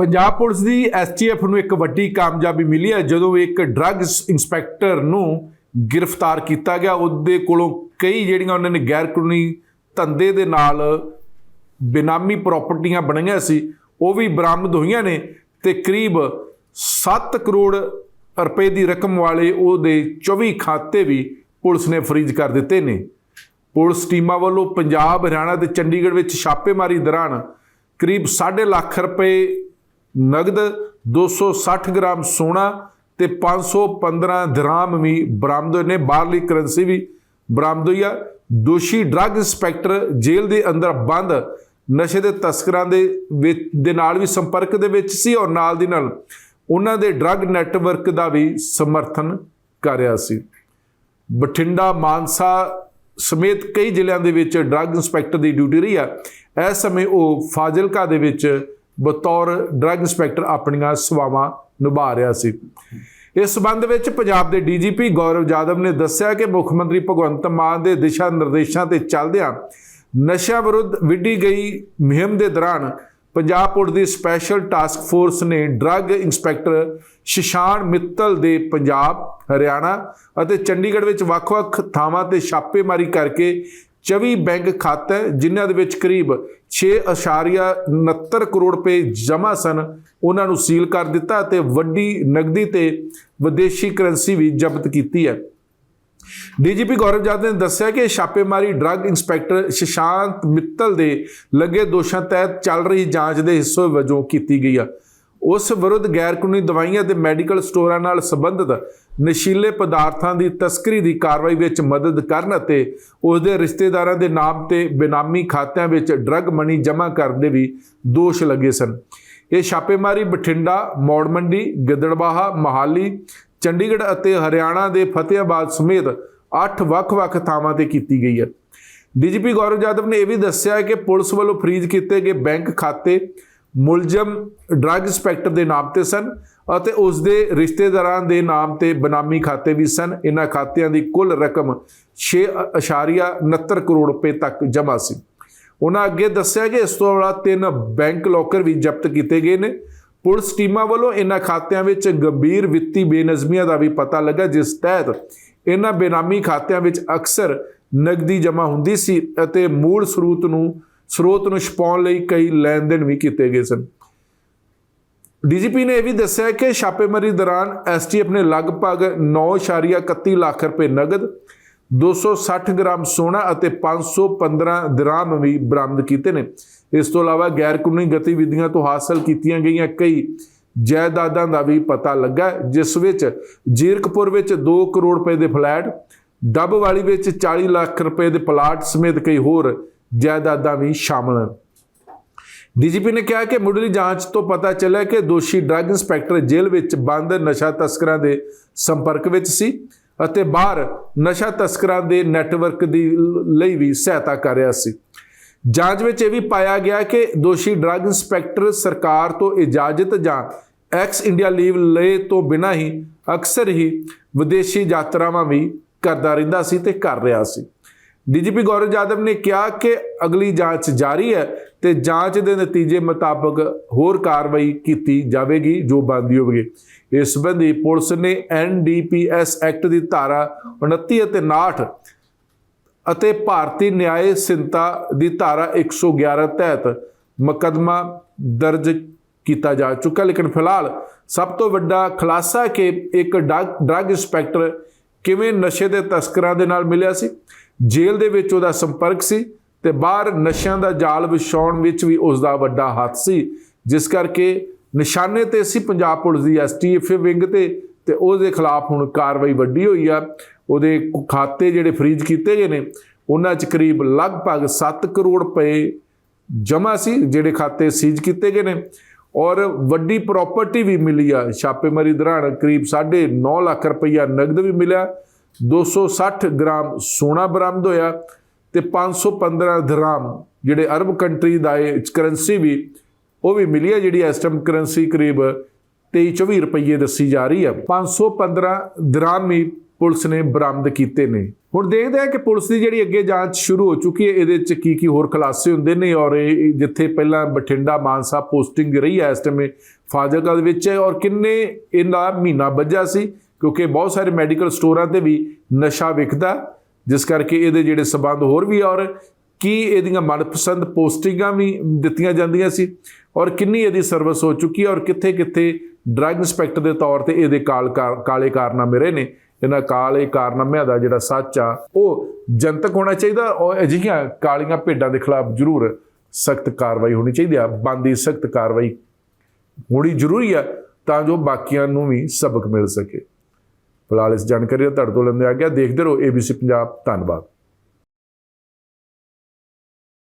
Punjab police ਦੀ STF ਨੂੰ ਇੱਕ ਵੱਡੀ ਕਾਮਯਾਬੀ ਮਿਲੀ ਹੈ, ਜਦੋਂ ਇੱਕ ਡਰੱਗਸ ਇੰਸਪੈਕਟਰ ਨੂੰ ਗ੍ਰਿਫਤਾਰ ਕੀਤਾ ਗਿਆ। ਉਹਦੇ ਕੋਲੋਂ ਕਈ ਜਿਹੜੀਆਂ ਉਹਨਾਂ ਨੇ ਗੈਰ ਕਾਨੂੰਨੀ ਧੰਦੇ ਦੇ ਨਾਲ ਬੇਨਾਮੀ ਪ੍ਰਾਪਰਟੀਆਂ ਬਣੀਆਂ ਸੀ, ਉਹ ਵੀ ਬਰਾਮਦ ਹੋਈਆਂ ਨੇ ਤੇ ਕਰੀਬ 7 ਕਰੋੜ ਰੁਪਏ ਦੀ ਰਕਮ ਵਾਲੇ ਉਹਦੇ 24 ਖਾਤੇ ਵੀ ਪੁਲਿਸ ਨੇ ਫਰੀਜ਼ ਕਰ ਦਿੱਤੇ ਨੇ। ਪੁਲਿਸ ਟੀਮਾਂ ਵੱਲੋਂ ਪੰਜਾਬ, ਹਰਿਆਣਾ ਤੇ ਚੰਡੀਗੜ੍ਹ ਵਿੱਚ ਛਾਪੇਮਾਰੀ ਦੌਰਾਨ ਕਰੀਬ 7.5 ਲੱਖ ਰੁਪਏ ਨਗਦ 260 ਗ੍ਰਾਮ ਸੋਨਾ ਤੇ 515 ਦਰਾਮ ਵੀ ਬਰਾਮਦ ਹੋਏ ਨੇ। ਬਾਹਰਲੀ ਕਰੰਸੀ ਵੀ ਬਰਾਮਦ ਹੋਈ ਆ। ਦੋਸ਼ੀ ਡਰੱਗ ਇੰਸਪੈਕਟਰ ਜੇਲ੍ਹ ਦੇ ਅੰਦਰ ਬੰਦ, ਨਸ਼ੇ ਦੇ ਤਸਕਰਾਂ ਦੇ ਵਿੱਚ, ਦੇ ਨਾਲ ਵੀ ਸੰਪਰਕ ਦੇ ਵਿੱਚ ਸੀ ਔਰ ਨਾਲ ਦੀ ਨਾਲ ਉਹਨਾਂ ਦੇ ਡਰੱਗ ਨੈਟਵਰਕ ਦਾ ਵੀ ਸਮਰਥਨ ਕਰ ਰਿਹਾ ਸੀ। ਬਠਿੰਡਾ, ਮਾਨਸਾ ਸਮੇਤ ਕਈ ਜ਼ਿਲ੍ਹਿਆਂ ਦੇ ਵਿੱਚ ਡਰੱਗ ਇੰਸਪੈਕਟਰ ਦੀ ਡਿਊਟੀ ਰਹੀ ਆ। ਇਸ ਸਮੇਂ ਉਹ ਫਾਜ਼ਿਲਕਾ ਦੇ ਵਿੱਚ ਬਤੌਰ ਡਰੱਗ ਇੰਸਪੈਕਟਰ ਆਪਣੀਆਂ ਸੇਵਾਵਾਂ ਨਿਭਾ ਰਿਹਾ ਸੀ। ਇਸ ਸੰਬੰਧ ਵਿੱਚ ਪੰਜਾਬ ਦੇ ਡੀਜੀਪੀ ਗੌਰਵ ਜਾਦਵ ਨੇ ਦੱਸਿਆ ਕਿ ਮੁੱਖ ਮੰਤਰੀ ਭਗਵੰਤ ਮਾਨ ਦੇ ਦਿਸ਼ਾ ਨਿਰਦੇਸ਼ਾਂ ਤੇ ਚੱਲਦਿਆਂ ਨਸ਼ਾ ਵਿਰੁੱਧ ਵਿੱਢੀ ਗਈ ਮੁਹਿੰਮ ਦੇ ਦੌਰਾਨ ਪੰਜਾਬ ਪੁਲਿਸ ਦੀ ਸਪੈਸ਼ਲ ਟਾਸਕ ਫੋਰਸ ਨੇ ਡਰੱਗ ਇੰਸਪੈਕਟਰ ਸ਼ਿਸ਼ਾਨ ਮਿੱਤਲ ਦੇ ਪੰਜਾਬ, ਹਰਿਆਣਾ ਅਤੇ ਚੰਡੀਗੜ੍ਹ ਵਿੱਚ ਵੱਖ-ਵੱਖ ਥਾਵਾਂ ਤੇ ਛਾਪੇਮਾਰੀ ਕਰਕੇ 24 ਬੈਂਕ ਖਾਤੇ, ਜਿਨ੍ਹਾਂ ਦੇ ਵਿੱਚ ਕਰੀਬ 6.69 ਕਰੋੜ ਰੁਪਏ ਜਮ੍ਹਾਂ ਸਨ, ਉਹਨਾਂ ਨੂੰ ਸੀਲ ਕਰ ਦਿੱਤਾ ਤੇ ਵੱਡੀ ਨਗਦੀ ਤੇ ਵਿਦੇਸ਼ੀ ਕਰੰਸੀ ਵੀ ਜ਼ਬਤ ਕੀਤੀ ਹੈ। ਡੀਜੀਪੀ ਗੌਰਵ ਜਾਦਵ ਨੇ ਦੱਸਿਆ ਕਿ ਛਾਪੇਮਾਰੀ ਡਰੱਗ ਇੰਸਪੈਕਟਰ ਸ਼ਸ਼ਾਂਤ ਮਿੱਤਲ ਦੇ ਲੱਗੇ ਦੋਸ਼ਾਂ ਤਹਿਤ ਚੱਲ ਰਹੀ ਜਾਂਚ ਦੇ ਹਿੱਸੇ ਵਜੋਂ ਕੀਤੀ ਗਈ ਆ ਉਸ ਵਿਰੁੱਧ ਗੈਰਕਾਨੂੰਨੀ ਦਵਾਈਆਂ ਤੇ ਮੈਡੀਕਲ ਸਟੋਰਾਂ ਨਾਲ ਸੰਬੰਧਿਤ ਨਸ਼ੀਲੇ ਪਦਾਰਥਾਂ ਦੀ ਤਸਕਰੀ ਦੀ ਕਾਰਵਾਈ ਵਿੱਚ ਮਦਦ ਕਰਨ ਅਤੇ ਉਸ ਦੇ ਰਿਸ਼ਤੇਦਾਰਾਂ ਦੇ ਨਾਮ ਤੇ ਬੇਨਾਮੀ ਖਾਤਿਆਂ ਵਿੱਚ ਡਰੱਗ ਮਨੀ ਜਮ੍ਹਾਂ ਕਰਨ ਦੇ ਵੀ ਦੋਸ਼ ਲੱਗੇ ਸਨ। ਇਹ ਛਾਪੇਮਾਰੀ ਬਠਿੰਡਾ ਮੌੜ ਮੰਡੀ ਗਿੱਦੜਬਾਹਾ, ਮਹਾਲੀ, ਚੰਡੀਗੜ੍ਹ ਅਤੇ ਹਰਿਆਣਾ ਦੇ ਫਤਿਆਬਾਦ ਸਮੇਤ 8 ਵੱਖ-ਵੱਖ ਥਾਵਾਂ ਤੇ ਕੀਤੀ ਗਈ ਹੈ। ਡੀਜੀਪੀ ਗੌਰਵ ਜਾਦਵ ਨੇ ਇਹ ਵੀ ਦੱਸਿਆ ਕਿ ਪੁਲਿਸ ਵੱਲੋਂ ਫਰੀਜ਼ ਕੀਤੇ ਗਏ ਬੈਂਕ ਖਾਤੇ ਮੁਲਜ਼ਮ ਡਰੱਗ ਇੰਸਪੈਕਟਰ ਦੇ ਨਾਮ ਤੇ ਸਨ ਅਤੇ ਉਸ ਦੇ ਰਿਸ਼ਤੇਦਾਰਾਂ ਦੇ ਨਾਮ ਤੇ ਬਨਾਮੀ ਖਾਤੇ ਵੀ ਸਨ। ਇਹਨਾਂ ਖਾਤਿਆਂ ਦੀ ਕੁੱਲ ਰਕਮ 6.69 ਕਰੋੜ ਰੁਪਏ ਤੱਕ ਜਮ੍ਹਾਂ ਸੀ। ਉਹਨਾਂ ਅੱਗੇ ਦੱਸਿਆ ਕਿ ਇਸ ਤੋਂ ਇਲਾਵਾ ਤਿੰਨ ਬੈਂਕ ਲੋਕਰ ਵੀ ਜ਼ਬਤ ਕੀਤੇ ਗਏ ਨੇ। ਪੁਲਿਸ ਟੀਮਾਂ ਵੱਲੋਂ ਇਹਨਾਂ ਖਾਤਿਆਂ ਵਿੱਚ ਗੰਭੀਰ ਵਿੱਤੀ ਬੇਨਜ਼ਮੀਆਂ ਦਾ ਵੀ ਪਤਾ ਲੱਗਾ, ਜਿਸ ਤਹਿਤ ਇਹਨਾਂ ਬੇਨਾਮੀ ਖਾਤਿਆਂ ਵਿੱਚ ਅਕਸਰ ਨਗਦੀ ਜਮ੍ਹਾਂ ਹੁੰਦੀ ਸੀ ਅਤੇ ਮੂਲ ਸਰੂਤ ਨੂੰ ਸਰੋਤ ਨੂੰ ਛਪਾਉਣ ਲਈ ਕਈ ਲੈਣ ਦੇਣ ਵੀ ਕੀਤੇ ਗਏ ਸਨ। ਡੀਜੀਪੀ ਨੇ ਇਹ ਵੀ ਦੱਸਿਆ ਕਿ ਛਾਪੇਮਾਰੀ ਦੌਰਾਨ ਐਸਟੀਐਫ ਨੇ ਲਗਭਗ 9.31 ਲੱਖ ਰੁਪਏ ਨਗਦ 260 ਗ੍ਰਾਮ ਸੋਨਾ ਅਤੇ 515 ਦਰਾਮ ਵੀ ਬਰਾਮਦ ਕੀਤੇ ਨੇ। ਇਸ ਤੋਂ ਇਲਾਵਾ ਗੈਰ ਕਾਨੂੰਨੀ ਗਤੀਵਿਧੀਆਂ ਤੋਂ ਹਾਸਲ ਕੀਤੀਆਂ ਗਈਆਂ ਕਈ ਜਾਇਦਾਦਾਂ ਦਾ ਵੀ ਪਤਾ ਲੱਗਾ, ਜਿਸ ਵਿੱਚ ਜੀਰਕਪੁਰ ਵਿੱਚ 2 ਕਰੋੜ ਰੁਪਏ ਦੇ ਫਲੈਟ, ਡੱਬ ਵਾਲੀ ਵਿੱਚ 40 ਲੱਖ ਰੁਪਏ ਦੇ ਪਲਾਟ ਸਮੇਤ ਕਈ ਹੋਰ ਜਾਇਦਾਦਾਂ ਵੀ ਸ਼ਾਮਲ ਹਨ। ਡੀਜੀਪੀ ਨੇ ਕਿਹਾ ਕਿ ਮੁੱਢਲੀ ਜਾਂਚ ਤੋਂ ਪਤਾ ਚੱਲਿਆ ਕਿ ਦੋਸ਼ੀ ਡਰੱਗ ਇੰਸਪੈਕਟਰ ਜੇਲ੍ਹ ਵਿੱਚ ਬੰਦ ਨਸ਼ਾ ਤਸਕਰਾਂ ਦੇ ਸੰਪਰਕ ਵਿੱਚ ਸੀ ਅਤੇ ਬਾਹਰ ਨਸ਼ਾ ਤਸਕਰਾਂ ਦੇ ਨੈਟਵਰਕ ਦੀ ਲਈ ਵੀ ਸਹਾਇਤਾ ਕਰ ਰਿਹਾ ਸੀ। ਜਾਂਚ ਵਿੱਚ ਇਹ ਵੀ ਪਾਇਆ ਗਿਆ ਕਿ ਦੋਸ਼ੀ ਡਰੱਗ ਇੰਸਪੈਕਟਰ ਸਰਕਾਰ ਤੋਂ ਇਜਾਜ਼ਤ ਜਾਂ ਐਕਸ ਇੰਡੀਆ ਲੀਵ ਲਏ ਤੋਂ ਬਿਨਾਂ ਹੀ ਅਕਸਰ ਹੀ ਵਿਦੇਸ਼ੀ ਯਾਤਰਾਵਾਂ ਵੀ ਕਰਦਾ ਰਹਿੰਦਾ ਸੀ ਤੇ ਕਰ ਰਿਹਾ ਸੀ। ਡੀਜੀਪੀ ਗੌਰਵ ਯਾਦਵ ਨੇ ਕਿਹਾ ਕਿ ਅਗਲੀ ਜਾਂਚ ਜਾਰੀ ਹੈ ਤੇ ਜਾਂਚ ਦੇ ਨਤੀਜੇ ਮੁਤਾਬਕ ਹੋਰ ਕਾਰਵਾਈ ਕੀਤੀ ਜਾਵੇਗੀ, ਜੋ ਬੰਦੀ ਹੋਵੇਗੀ। ਇਸ ਸੰਬੰਧੀ ਪੁਲਿਸ ਨੇ ਐਨਡੀਪੀਐਸ ਐਕਟ ਦੀ ਧਾਰਾ 29 ਅਤੇ 59 ਅਤੇ ਭਾਰਤੀ ਨਿਆਏ ਸੰਹਿਤਾ ਦੀ ਧਾਰਾ 111 ਤਹਿਤ ਮੁਕੱਦਮਾ ਦਰਜ ਕੀਤਾ ਜਾ ਚੁੱਕਾ ਲੇਕਿਨ ਫਿਲਹਾਲ ਸਭ ਤੋਂ ਵੱਡਾ ਖੁਲਾਸਾ ਕਿ ਇੱਕ ਡਰੱਗ ਇੰਸਪੈਕਟਰ ਕਿਵੇਂ ਨਸ਼ੇ ਦੇ ਤਸਕਰਾਂ ਦੇ ਨਾਲ ਮਿਲਿਆ ਸੀ? ਜੇਲ੍ਹ ਦੇ ਵਿੱਚ ਉਹਦਾ ਸੰਪਰਕ ਸੀ ਤੇ ਬਾਹਰ ਨਸ਼ਿਆਂ ਦਾ ਜਾਲ ਵਿਛਾਉਣ ਵਿੱਚ ਵੀ ਉਸ ਦਾ ਵੱਡਾ ਹੱਥ ਸੀ, ਜਿਸ ਕਰਕੇ ਨਿਸ਼ਾਨੇ ਤੇ ਸੀ ਪੰਜਾਬ ਪੁਲਿਸ ਦੀ ਐਸਟੀਐਫ ਵਿੰਗ ਤੇ ਤੇ ਉਹਦੇ ਖਿਲਾਫ ਹੁਣ ਕਾਰਵਾਈ ਵੱਡੀ ਹੋਈ ਆ। ਉਹਦੇ ਖਾਤੇ ਜਿਹੜੇ ਫਰੀਜ਼ ਕੀਤੇ ਗਏ ਨੇ, ਉਹਨਾਂ 'ਚ ਕਰੀਬ ਲਗਭਗ 7 ਕਰੋੜ ਰੁਪਏ ਜਮ੍ਹਾਂ ਸੀ, ਜਿਹੜੇ ਖਾਤੇ ਸੀਜ਼ ਕੀਤੇ ਗਏ ਨੇ। ਔਰ ਵੱਡੀ ਪ੍ਰਾਪਰਟੀ ਵੀ ਮਿਲੀ ਆ, ਛਾਪੇਮਾਰੀ ਦੌਰਾਨ ਕਰੀਬ 9.5 ਲੱਖ ਰੁਪਈਆ ਨਗਦ ਵੀ ਮਿਲਿਆ। 260 ਗ੍ਰਾਮ ਸੋਨਾ ਬਰਾਮਦ ਹੋਇਆ ਤੇ 515 ਦਰਾਮ ਜਿਹੜੇ ਅਰਬ ਕੰਟਰੀ ਦਾ ਇਹ ਕਰੰਸੀ ਵੀ, ਉਹ ਵੀ ਮਿਲੀ ਹੈ ਜਿਹੜੀ ਇਸ ਟਾਈਮ ਕਰੰਸੀ ਕਰੀਬ 23-24 ਰੁਪਏ ਦੱਸੀ ਜਾ ਰਹੀ ਹੈ। 515 ਦਰਾਮ ਵੀ ਪੁਲਿਸ ਨੇ ਬਰਾਮਦ ਕੀਤੇ ਨੇ। ਹੁਣ ਦੇਖਦੇ ਹਾਂ ਕਿ ਪੁਲਿਸ ਦੀ ਜਿਹੜੀ ਅੱਗੇ ਜਾਂਚ ਸ਼ੁਰੂ ਹੋ ਚੁੱਕੀ ਹੈ, ਇਹਦੇ 'ਚ ਕੀ ਕੀ ਹੋਰ ਖੁਲਾਸੇ ਹੁੰਦੇ ਨੇ ਔਰ ਇਹ ਜਿੱਥੇ ਪਹਿਲਾਂ ਬਠਿੰਡਾ ਮਾਨਸਾ ਪੋਸਟਿੰਗ ਰਹੀ ਹੈ, ਇਸ ਟਾਈਮ ਫਾਜ਼ਿਲਕਾ ਦੇ ਵਿੱਚ ਔਰ ਕਿੰਨੇ ਇਹਦਾ ਮਹੀਨਾ ਵੱਜਾ ਸੀ ਕਿਉਂਕਿ ਬਹੁਤ ਸਾਰੇ ਮੈਡੀਕਲ ਸਟੋਰਾਂ ਤੇ ਵੀ ਨਸ਼ਾ ਵਿਕਦਾ ਜਿਸ ਕਰਕੇ ਇਹਦੇ ਜਿਹੜੇ ਸਬੰਧ ਹੋਰ ਵੀ ਔਰ ਕੀ ਇਹਦੀਆਂ ਮਨਪਸੰਦ ਪੋਸਟਿੰਗਾਂ ਵੀ ਦਿੱਤੀਆਂ ਜਾਂਦੀਆਂ ਸੀ ਔਰ ਕਿੰਨੀ ਇਹਦੀ ਸਰਵਿਸ ਹੋ ਚੁੱਕੀ ਹੈ ਔਰ ਕਿੱਥੇ ਕਿੱਥੇ ਡਰੱਗ ਇੰਸਪੈਕਟਰ ਦੇ ਤੌਰ ਤੇ ਇਹਦੇ ਕਾਲ ਕਾਰ- ਕਾਲੇ ਕਾਰਨਾਮੇ ਰਹੇ ਨੇ। ਇਹਨਾਂ ਕਾਲੇ ਕਾਰਨਾਮਿਆਂ ਦਾ ਜਿਹੜਾ ਸੱਚ ਆ, ਉਹ ਜਨਤਕ ਹੋਣਾ ਚਾਹੀਦਾ ਔਰ ਅਜਿਹੀਆਂ ਕਾਲੀਆਂ ਭੇਡਾਂ ਦੇ ਖਿਲਾਫ ਜ਼ਰੂਰ ਸਖਤ ਕਾਰਵਾਈ ਹੋਣੀ ਚਾਹੀਦੀ ਆ ਬੰਦੀ ਸਖਤ ਕਾਰਵਾਈ ਹੋਣੀ ਜ਼ਰੂਰੀ ਆ ਤਾਂ ਜੋ ਬਾਕੀਆਂ ਨੂੰ ਵੀ ਸਬਕ ਮਿਲ ਸਕੇ। ਫਿਲਹਾਲ ਇਸ ਜਾਣਕਾਰੀ ਦਾ ਤੁਹਾਡੇ ਤੋਂ ਲੈਂਦੇ ਆ ਗਿਆ। ਦੇਖਦੇ ਰਹੋ ABC ਪੰਜਾਬ। ਧੰਨਵਾਦ।